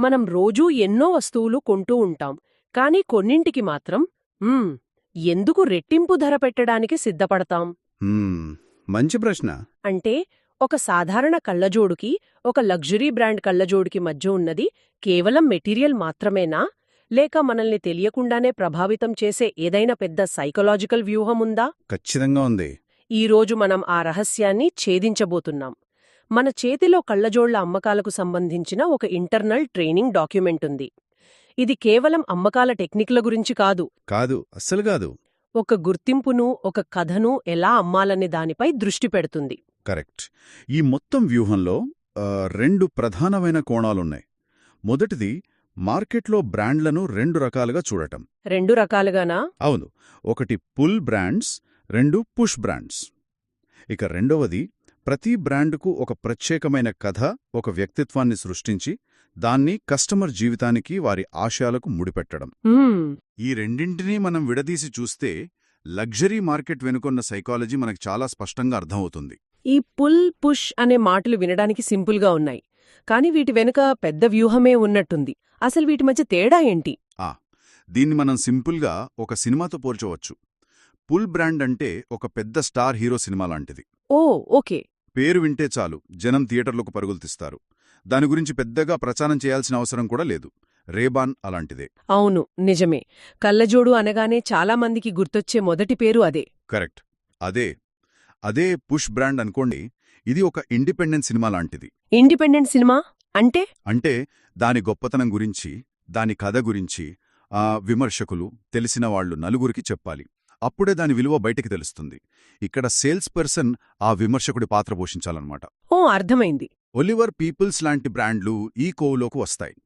మనం రోజూ ఎన్నో వస్తువులు కొంటూ ఉంటాం. కానీ కొన్నింటికి మాత్రం ఎందుకు రెట్టింపు ధర పెట్టడానికి సిద్ధపడతాం? మంచి ప్రశ్న. అంటే ఒక సాధారణ కళ్ళజోడుకి ఒక లగ్జరీ బ్రాండ్ కళ్ళజోడుకి మధ్య ఉన్నది కేవలం మెటీరియల్ మాత్రమేనా? లేక మనల్ని తెలియకుండానే ప్రభావితం చేసే ఏదైనా పెద్ద సైకలాజికల్ వ్యూహం ఉందా? ఖచ్చితంగా ఉంది. ఈరోజు మనం ఆ రహస్యాన్ని ఛేదించబోతున్నాం. మన చేతిలో కళ్ళజోళ్ళ అమ్మకాలకు సంబంధించిన ఒక ఇంటర్నల్ ట్రైనింగ్ డాక్యుమెంట్ ఉంది. ఇది కేవలం అమ్మకాల టెక్నిక్ల గురించి కాదు. కాదు అస్సలు కాదు. ఒక గుర్తింపును ఒక కథను ఎలా అమ్మాలనే దానిపై దృష్టి పెడుతుంది. కరెక్ట్. ఈ మొత్తం వ్యూహంలో రెండు ప్రధానమైన కోణాలున్నాయి. మొదటిది మార్కెట్లో బ్రాండ్లను రెండు రకాలుగా చూడటం. రెండు రకాలుగానా? అవును. ఒకటి పుల్ బ్రాండ్స్ రెండు పుష్ బ్రాండ్స్. ఇక రెండవది ప్రతి బ్రాండుకు ఒక ప్రత్యేకమైన కథ ఒక వ్యక్తిత్వాన్ని సృష్టించి దాన్ని కస్టమర్ జీవితానికి వారి ఆశయాలకు ముడిపెట్టడం. ఈ రెండింటినీ మనం విడదీసి చూస్తే లగ్జరీ మార్కెట్ వెనుకొన్న సైకాలజీ మనకు చాలా స్పష్టంగా అర్థమవుతుంది. ఈ పుల్ పుష్ అనే మాటలు వినడానికి సింపుల్గా ఉన్నాయి. కానీ వీటి వెనుక పెద్ద వ్యూహమే ఉన్నట్టుంది. అసలు వీటి మధ్య తేడా ఏంటి? దీన్ని మనం సింపుల్గా ఒక సినిమాతో పోల్చవచ్చు. పుల్ బ్రాండ్ అంటే ఒక పెద్ద స్టార్ హీరో సినిమా లాంటిది. ఓ ఓకే. పేరు వింటే చాలు జనం థియేటర్లకు పరుగులు తీస్తారు. దాని గురించి పెద్దగా ప్రచారం చేయాల్సిన అవసరం కూడా లేదు. రేబాన్ అలాంటిదే. అవును నిజమే. కళ్ళజోడు అనగానే చాలా మందికి గుర్తొచ్చే మొదటి పేరు అదే. కరెక్ట్. అదే అదే పుష్ బ్రాండ్ అనుకోండి ఇది ఒక ఇండిపెండెంట్ సినిమా లాంటిది. Independent cinema? అంటే? అంటే దాని గొప్పతనం గురించి దాని కథ గురించి ఆ విమర్శకులు తెలిసిన వాళ్ళు నలుగురికి చెప్పాలి. అప్పుడే దాని విలువ బయటికి తెలుస్తుంది. ఇక్కడ సేల్స్ పర్సన్ ఆ విమర్శకుడి పాత్ర పోషించాలన్నమాట. ఓ అర్థమైంది. ఒలివర్ పీపుల్స్ లాంటి బ్రాండ్లు ఈ కోవులోకి వస్తాయి.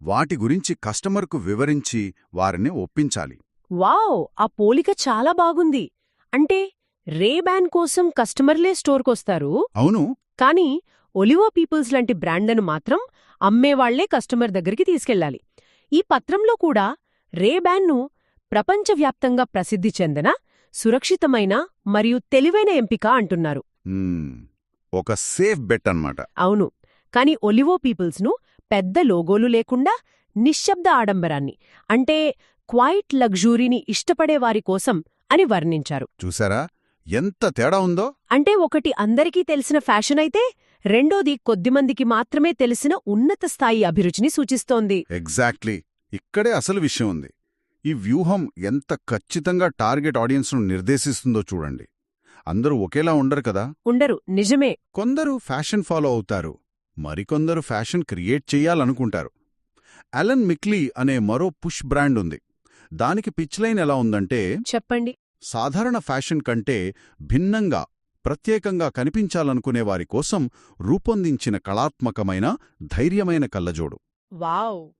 వాటి గురించి కస్టమర్కు వివరించి వారిని ఒప్పించాలి. వావ్! ఆ పోలిక చాలా బాగుంది. అంటే రేబ్యాన్ కోసం కస్టమర్లే స్టోర్కొస్తారు? అవును. కానీ ఒలివో పీపుల్స్ లాంటి బ్రాండ్లను మాత్రం అమ్మేవాళ్ళే కస్టమర్ దగ్గరికి తీసుకెళ్ళాలి. ఈ పత్రంలో కూడా రేబ్యాన్ను ప్రపంచవ్యాప్తంగా ప్రసిద్ధి చెందిన సురక్షితమైన మరియు తెలివైన ఎంపిక అంటున్నారు. ఒక సేఫ్ బెట్ అన్నమాట. అవును. కాని ఒలివో పీపుల్స్ను పెద్ద లోగోలు లేకుండా నిశ్శబ్ద ఆడంబరాన్ని అంటే క్వైట్ లగ్జూరీని ఇష్టపడేవారి కోసం అని వర్ణించారు. చూసారా? ఎంత తేడా ఉందో? అంటే ఒకటి అందరికీ తెలిసిన ఫ్యాషన్ అయితే రెండోది కొద్దిమందికి మాత్రమే తెలిసిన ఉన్నత స్థాయి అభిరుచిని సూచిస్తోంది. ఎగ్జాక్ట్లీ. ఇక్కడే అసలు విషయం ఉంది. ఈ వ్యూహం ఎంత ఖచ్చితంగా టార్గెట్ ఆడియన్స్ను నిర్దేశిస్తుందో చూడండి. అందరూ ఒకేలా ఉండరు కదా? ఉండరు. నిజమే. కొందరు ఫ్యాషన్ ఫాలో అవుతారు. మరికొందరు ఫ్యాషన్ క్రియేట్ చెయ్యాలనుకుంటారు అలన్ మిక్లీ అనే మరో పుష్ బ్రాండ్ ఉంది. దానికి పిచ్ లైన్ ఎలా ఉందంటే చెప్పండి. సాధారణ ఫ్యాషన్ కంటే భిన్నంగా ప్రత్యేకంగా కనిపించాలనుకునే వారి కోసం రూపొందించిన కళాత్మకమైన ధైర్యమైన కళ్ళజోడు.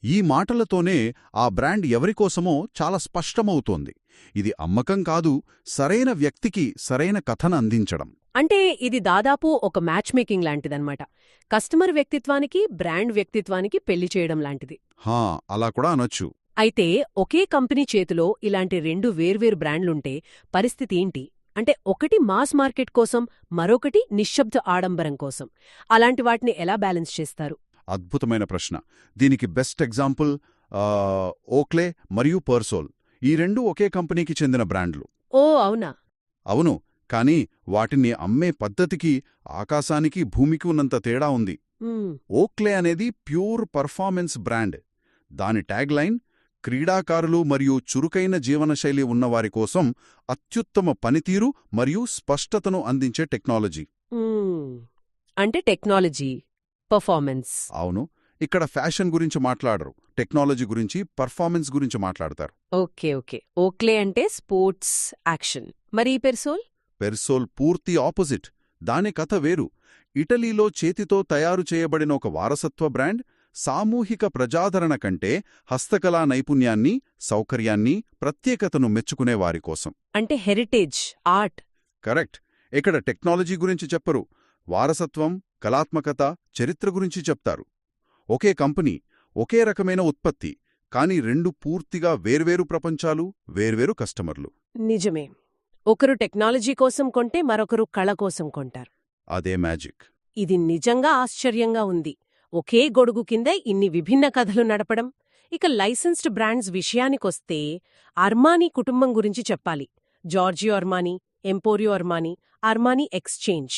ఈ మాటలతోనే ఆ బ్రాండ్ ఎవరికోసమో చాలా స్పష్టమవుతోంది. ఇది అమ్మకం కాదు సరైన వ్యక్తికి సరైన కథను అందించడం. అంటే ఇది దాదాపు ఒక మ్యాచ్ మేకింగ్ లాంటిదన్నమాట. కస్టమర్ వ్యక్తిత్వానికి బ్రాండ్ వ్యక్తిత్వానికి పెళ్ళి చేయడం లాంటిది. హా అలా కూడా అనొచ్చు. అయితే ఒకే కంపెనీ చేతిలో ఇలాంటి రెండు వేర్వేరు బ్రాండ్లుంటే పరిస్థితి ఏంటి? అంటే ఒకటి మాస్ మార్కెట్ కోసం మరొకటి నిశ్శబ్ద ఆడంబరం కోసం. అలాంటి వాటిని ఎలా బ్యాలెన్స్ చేస్తారు? అద్భుతమైన ప్రశ్న. దీనికి బెస్ట్ ఎగ్జాంపుల్ ఓక్లే మరియు పర్సోల్. ఈ రెండు ఒకే కంపెనీకి చెందిన బ్రాండ్లు. ఓ అవునా? అవును. కానీ వాటిని అమ్మే పద్ధతికి ఆకాశానికి భూమికి ఉన్నంత తేడా ఉంది. ఓక్లే అనేది ప్యూర్ పర్ఫార్మెన్స్ బ్రాండ్. దాని ట్యాగ్ లైన్ క్రీడాకారులు మరియు చురుకైన జీవనశైలి ఉన్నవారి కోసం అత్యుత్తమ పనితీరు మరియు స్పష్టతను అందించే టెక్నాలజీ. అంటే టెక్నాలజీ. పర్ఫార్మెన్స్ అవును. ఇక్కడ ఫ్యాషన్ గురించి మాట్లాడరు. టెక్నాలజీ గురించి పర్ఫార్మెన్స్ గురించి మాట్లాడతారు. Okay okay. ఓక్లే అంటే స్పోర్ట్స్ యాక్షన్. మరి పెర్సోల్? పెర్సోల్ పూర్తి ఆపోజిట్. దాని కథ వేరు. ఇటలీలో చేతితో తయారు చేయబడిన ఒక వారసత్వ బ్రాండ్ సామూహిక ప్రజాదరణ కంటే హస్తకళా నైపుణ్యాన్ని సౌకర్యాన్ని ప్రత్యేకతను మెచ్చుకునే వారి కోసం. అంటే హెరిటేజ్ ఆర్ట్ కరెక్ట్. ఇక్కడ టెక్నాలజీ గురించి చెప్పరు. వారసత్వం కళాత్మకత చరిత్ర గురించి చెప్తారు. ఒకే కంపెనీ ఒకే రకమైన ఉత్పత్తి కాని రెండు పూర్తిగా వేర్వేరు ప్రపంచాలు వేర్వేరు కస్టమర్లు. నిజమే. ఒకరు టెక్నాలజీ కోసం కొంటే మరొకరు కళ కోసం కొంటారు. అదే మ్యాజిక్. ఇది నిజంగా ఆశ్చర్యంగా ఉంది. ఒకే గొడుగు కింద ఇన్ని విభిన్న కథలు నడపడం. ఇక లైసెన్స్డ్ బ్రాండ్స్ విషయానికొస్తే అర్మానీ కుటుంబం గురించి చెప్పాలి. Giorgio Armani Emporio Armani Armani Exchange.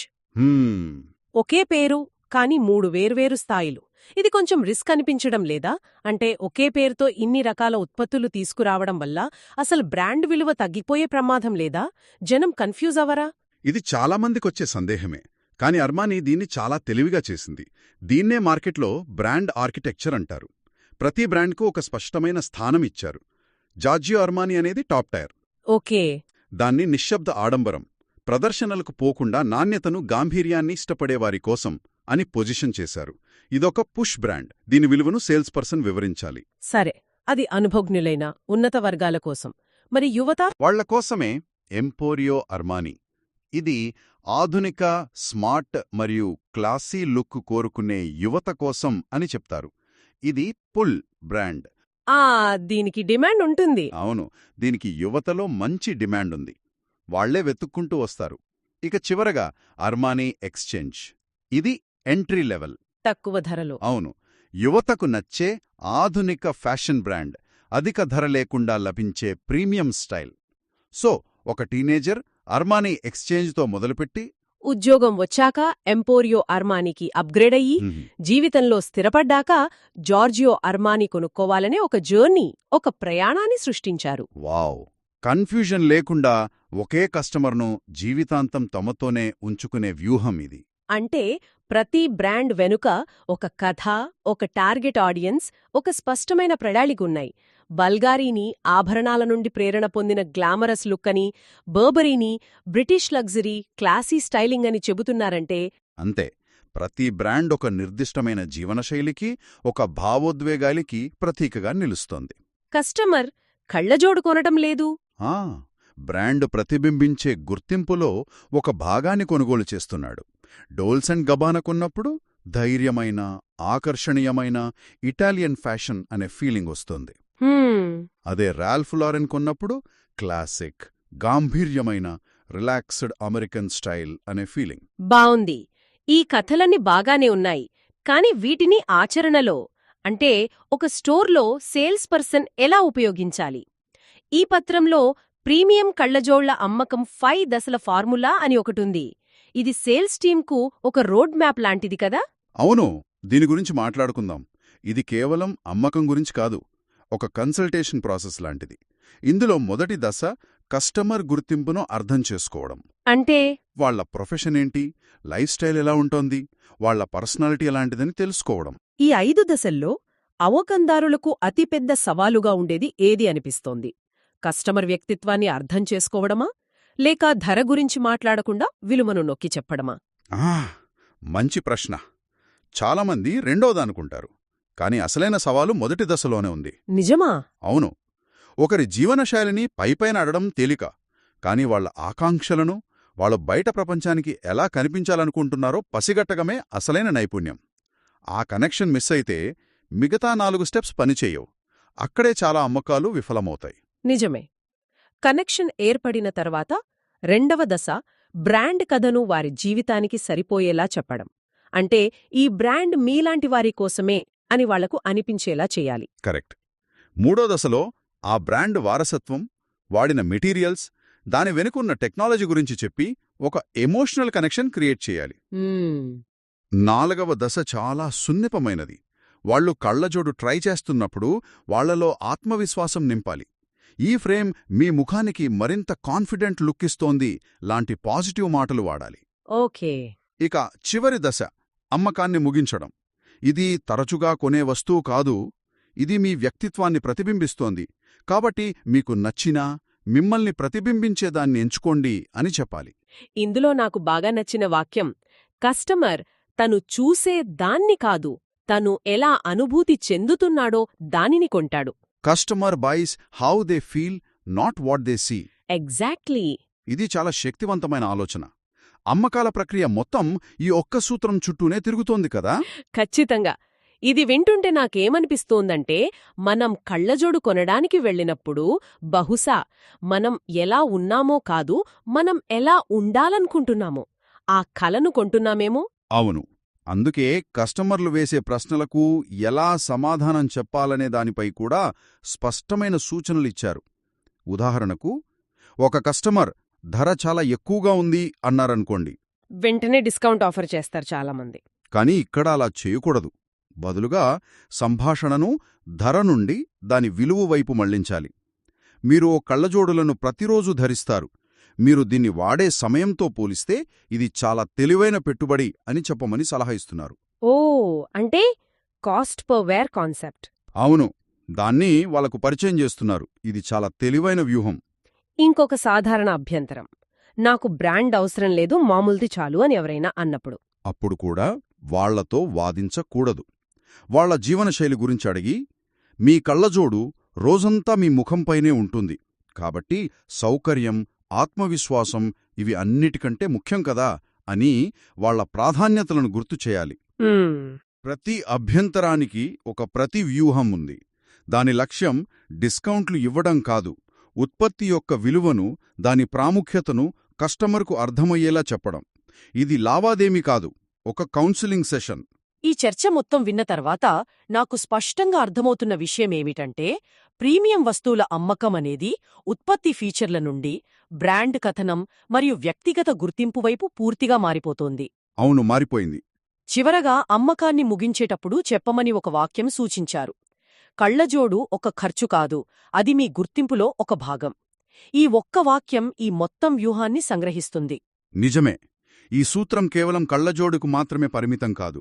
ఒకే పేరు కాని మూడు వేర్వేరు స్థాయిలు. ఇది కొంచెం రిస్క్ అనిపించడం లేదా? అంటే ఒకే పేరుతో ఇన్ని రకాల ఉత్పత్తులు తీసుకురావడం వల్ల అసలు బ్రాండ్ విలువ తగ్గిపోయే ప్రమాదం లేదా? జనం కన్ఫ్యూజ్ అవరా? ఇది చాలామందికొచ్చే సందేహమే కాని అర్మానీ దీన్ని చాలా తెలివిగా చేసింది. దీన్నే మార్కెట్లో బ్రాండ్ ఆర్కిటెక్చర్ అంటారు. ప్రతి బ్రాండ్కు ఒక స్పష్టమైన స్థానం ఇచ్చారు. జార్జియో అర్మానీ అనేది టాప్ టైర్. ఓకే. దాన్ని నిశ్శబ్ద ఆడంబరం ప్రదర్శనలకు పోకుండా నాణ్యతను గాంభీర్యాన్ని ఇష్టపడేవారి కోసం అని పొజిషన్ చేశారు. ఇదొక పుష్ బ్రాండ్. దీని విలువను సేల్స్ పర్సన్ వివరించాలి. సరే. అది అనుభజ్ఞులైన ఉన్నత వర్గాల కోసం. మరి యువత? వాళ్ళ కోసమే ఎంపోరియో అర్మానీ. ఇది ఆధునిక స్మార్ట్ మరియు క్లాసీ లుక్ కోరుకునే యువత కోసం అని చెప్తారు. ఇది పుల్ బ్రాండ్. ఆ దీనికి డిమాండ్ ఉంటుంది. అవును. దీనికి యువతలో మంచి డిమాండ్ ఉంది. వాళ్ళే వెతుక్కుంటూ వస్తారు. ఇక చివరగా అర్మానీ ఎక్స్చేంజ్. ఇది ఎంట్రీ లెవెల్. తక్కువ ధరలో. అవును. యువతకు నచ్చే ఆధునిక ఫ్యాషన్ బ్రాండ్ అధిక ధర లేకుండా లభించే ప్రీమియం స్టైల్. సో ఒక టీనేజర్ అర్మానీ ఎక్స్చేంజ్తో మొదలుపెట్టి ఉద్యోగం వచ్చాక ఎంపోరియో అర్మానీకి అప్గ్రేడ్ అయ్యి జీవితంలో స్థిరపడ్డాక జార్జియో అర్మానీ కొనుక్కోవాలనే ఒక జర్నీ ఒక ప్రయాణాన్ని సృష్టించారు. వావ్. కన్ఫ్యూజన్ లేకుండా ఒకే కస్టమర్ను జీవితాంతం తమతోనే ఉంచుకునే వ్యూహం ఇది. అంటే ప్రతి బ్రాండ్ వెనుక ఒక కథ ఒక టార్గెట్ ఆడియన్స్ ఒక స్పష్టమైన ప్రణాళికున్నాయి బల్గారీని ఆభరణాల నుండి ప్రేరణ పొందిన గ్లామరస్ లుక్ అని బర్బరీని బ్రిటిష్ లగ్జరీ క్లాసీ స్టైలింగ్ అని చెబుతున్నారంటే అంతే. ప్రతి బ్రాండ్ ఒక నిర్దిష్టమైన జీవనశైలికి ఒక భావోద్వేగాలికి ప్రతీకగా నిలుస్తోంది. కస్టమర్ కళ్ళజోడు కొనటం లేదు. బ్రాండ్ ప్రతిబింబించే గుర్తింపులో ఒక భాగాన్ని కొనుగోలు చేస్తున్నాడు. డోల్స్ అండ్ గబానా కొన్నప్పుడు ధైర్యమైన ఆకర్షణీయమైన ఇటాలియన్ ఫ్యాషన్ అనే ఫీలింగ్ వస్తుంది. అదే రాల్ఫ్ లారెన్ కొన్నప్పుడు క్లాసిక్ గాంభీర్యమైన రిలాక్స్డ్ అమెరికన్ స్టైల్ అనే ఫీలింగ్. బావుంది. ఈ కథలన్నీ బాగానే ఉన్నాయి. కాని వీటిని ఆచరణలో అంటే ఒక స్టోర్లో సేల్స్ పర్సన్ ఎలా ఉపయోగించాలి? ఈ పత్రంలో ప్రీమియం కళ్ళజోళ్ళ అమ్మకం ఫైవ్ దశల ఫార్ములా అని ఒకటుంది. ఇది సేల్స్ టీంకు ఒక రోడ్ మ్యాప్ లాంటిది కదా? అవును దీని గురించి మాట్లాడుకుందాం. ఇది కేవలం అమ్మకం గురించి కాదు ఒక కన్సల్టేషన్ ప్రాసెస్ లాంటిది. ఇందులో మొదటి దశ కస్టమర్ గుర్తింపును అర్థం చేసుకోవడం. అంటే? వాళ్ళ ప్రొఫెషన్ ఏంటి లైఫ్ స్టైల్ ఎలా ఉంటోంది వాళ్ళ పర్సనాలిటీ ఎలాంటిదని తెలుసుకోవడం. ఈ ఐదు దశల్లో అవకందారులకు అతిపెద్ద సవాలుగా ఉండేది ఏది అనిపిస్తోంది? కస్టమర్ వ్యక్తిత్వాన్ని అర్థం చేసుకోవడమా? లేక ధర గురించి మాట్లాడకుండా విలువను నొక్కి చెప్పడమా? మంచి ప్రశ్న. చాలామంది రెండోదనుకుంటారు. కాని అసలైన సవాలు మొదటి దశలోనే ఉంది. నిజమా? అవును. ఒకరి జీవనశైలిని పైపైన అడడం తేలిక. కాని వాళ్ళ ఆకాంక్షలను వాళ్ళు బయట ప్రపంచానికి ఎలా కనిపించాలనుకుంటున్నారో పసిగట్టగమే అసలైన నైపుణ్యం. ఆ కనెక్షన్ మిస్ అయితే మిగతా నాలుగు స్టెప్స్ పనిచేయవు. అక్కడే చాలా అమ్మకాలు విఫలమవుతాయి. నిజమే. కనెక్షన్ ఏర్పడిన తర్వాత రెండవ దశ బ్రాండ్ కథను వారి జీవితానికి సరిపోయేలా చెప్పడం. అంటే ఈ బ్రాండ్ మీలాంటి వారి కోసమే అని వాళ్ళకు అనిపించేలా చేయాలి. కరెక్ట్. మూడో దశలో ఆ బ్రాండ్ వారసత్వం వాడిన మెటీరియల్స్ దాని వెనుకున్న టెక్నాలజీ గురించి చెప్పి ఒక ఎమోషనల్ కనెక్షన్ క్రియేట్ చేయాలి. నాలుగవ దశ చాలా సున్నిపమైనది. వాళ్ళు కళ్ళజోడు ట్రై చేస్తున్నప్పుడు వాళ్ళలో ఆత్మవిశ్వాసం నింపాలి. ఈ ఫ్రేమ్ మీ ముఖానికి మరింత కాన్ఫిడెంట్ లుక్ ఇస్తోంది లాంటి పాజిటివ్ మాటలు వాడాలి. ఓకే. ఇక చివరి దశ అమ్మకాన్ని ముగించడం. ఇది తరచుగా కొనే వస్తువు కాదు. ఇది మీ వ్యక్తిత్వాన్ని ప్రతిబింబిస్తోంది. కాబట్టి మీకు నచ్చినా మిమ్మల్ని ప్రతిబింబించేదాన్ని ఎంచుకోండి అని చెప్పాలి. ఇందులో నాకు బాగా నచ్చిన వాక్యం కస్టమర్ తను చూసే దాన్ని కాదు తను ఎలా అనుభూతి చెందుతున్నాడో దానిని కొంటాడు. Customer buys how they feel not what they see. Exactly ఇది చాలా శక్తివంతమైన ఆలోచన. అమ్మకాల ప్రక్రియ మొత్తం ఈ ఒక్క సూత్రం చుట్టూనే తిరుగుతోంది కదా? ఖచ్చితంగా. ఇది వింటుంటే నాకేమనిపిస్తోందంటే మనం కళ్ళజోడు కొనడానికి వెళ్ళినప్పుడు బహుశా మనం ఎలా ఉన్నామో కాదు మనం ఎలా ఉండాలనుకుంటున్నామో. ఆ కలను కొంటున్నామేమో? అవును. అందుకే కస్టమర్లు వేసే ప్రశ్నలకు ఎలా సమాధానం చెప్పాలనే దానిపై కూడా స్పష్టమైన సూచనలిచ్చారు ఉదాహరణకు ఒక కస్టమర్ ధర చాలా ఎక్కువగా ఉంది అన్నారనుకోండి. వెంటనే డిస్కౌంట్ ఆఫర్ చేస్తారు చాలామంది. కాని ఇక్కడ అలా చేయకూడదు. బదులుగా సంభాషణను ధర నుండి దాని విలువ వైపు మళ్ళించాలి. మీరు ఓ కళ్ళజోడులను ప్రతిరోజు ధరిస్తారు. మీరు దీన్ని వాడే సమయంతో పోలిస్తే ఇది చాలా తెలివైన పెట్టుబడి అని చెప్పమని సలహా ఇస్తున్నారు. ఓ అంటే కాస్ట్ పర్ వేర్ కాన్సెప్ట్. అవును దాన్ని వాళ్ళకు పరిచయం చేస్తున్నారు. ఇది చాలా తెలివైన వ్యూహం. ఇంకొక సాధారణ అభ్యంతరం. నాకు బ్రాండ్ అవసరం లేదు మామూలుది చాలు అని ఎవరైనా అన్నప్పుడు. అప్పుడు కూడా వాళ్ళతో వాదించకూడదు. వాళ్ళ జీవనశైలి గురించి అడిగి మీ కళ్ళజోడు రోజంతా మీ ముఖంపైనే ఉంటుంది. కాబట్టి సౌకర్యం ఆత్మవిశ్వాసం ఇవి అన్నిటికంటే ముఖ్యం కదా అని వాళ్ళ ప్రాధాన్యతలను గుర్తు చేయాలి. ప్రతి అభ్యంతరానికి ఒక ప్రతి వ్యూహం ఉంది. దాని లక్ష్యం డిస్కౌంట్లు ఇవ్వడం కాదు. ఉత్పత్తి యొక్క విలువను దాని ప్రాముఖ్యతను కస్టమర్కు అర్థమయ్యేలా చెప్పడం. ఇది లావాదేమీ కాదు. ఒక కౌన్సిలింగ్ సెషన్. ఈ చర్చ మొత్తం విన్న తర్వాత నాకు స్పష్టంగా అర్థమవుతున్న విషయమేమిటంటే ప్రీమియం వస్తువుల అమ్మకం అనేది ఉత్పత్తి ఫీచర్ల నుండి బ్రాండ్ కథనం మరియు వ్యక్తిగత గుర్తింపు వైపు పూర్తిగా మారిపోతోంది. అవును మారిపోయింది. చివరగా అమ్మకాన్ని ముగించేటప్పుడు చెప్పమని ఒక వాక్యం సూచించారు. కళ్ళజోడు ఒక ఖర్చు కాదు అది మీ గుర్తింపులో ఒక భాగం. ఈ ఒక్క వాక్యం ఈ మొత్తం వ్యూహాన్ని సంగ్రహిస్తుంది. నిజమే. ఈ సూత్రం కేవలం కళ్ళజోడుకు మాత్రమే పరిమితం కాదు.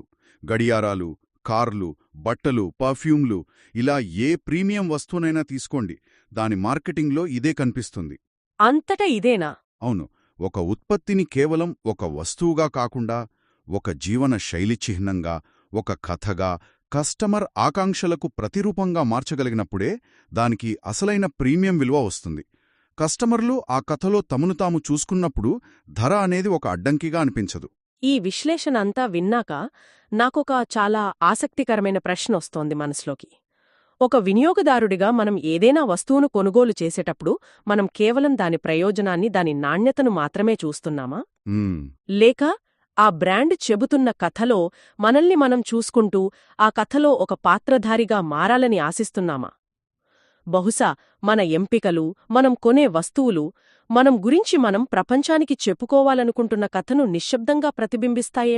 గడియారాలు కార్లు బట్టలు పర్ఫ్యూమ్లు ఇలా ఏ ప్రీమియం వస్తువునైనా తీసుకోండి. దాని మార్కెటింగ్లో ఇదే కనిపిస్తుంది. అంతటా ఇదేనా? అవును. ఒక ఉత్పత్తిని కేవలం ఒక వస్తువుగా కాకుండా ఒక జీవన శైలి చిహ్నంగా ఒక కథగా కస్టమర్ ఆకాంక్షలకు ప్రతిరూపంగా మార్చగలిగినప్పుడే దానికి అసలైన ప్రీమియం విలువ వస్తుంది. కస్టమర్లు ఆ కథలో తమను తాము చూసుకున్నప్పుడు ధర అనేది ఒక అడ్డంకిగా అనిపించదు. ఈ విశ్లేషణ అంతా విన్నాక నాకొక చాలా ఆసక్తికరమైన ప్రశ్న వస్తోంది మనసులోకి. ఒక వినియోగదారుడిగా మనం ఏదైనా వస్తువును కొనుగోలు చేసేటప్పుడు మనం కేవలం దాని ప్రయోజనాన్ని దాని నాణ్యతను మాత్రమే చూస్తున్నామా. లేక ఆ బ్రాండ్ చెబుతున్న కథలో మనల్ని మనం చూసుకుంటూ ఆ కథలో ఒక పాత్రధారిగా మారాలని ఆశిస్తున్నామా? బహుశా మన ఎంపికలు మనం కొనే వస్తువులు మనం గురించి మనం ప్రపంచానికి చెప్పుకోవాలనుకుంటున్న కథను నిశ్శబ్దంగా ప్రతిబింబిస్తాయే.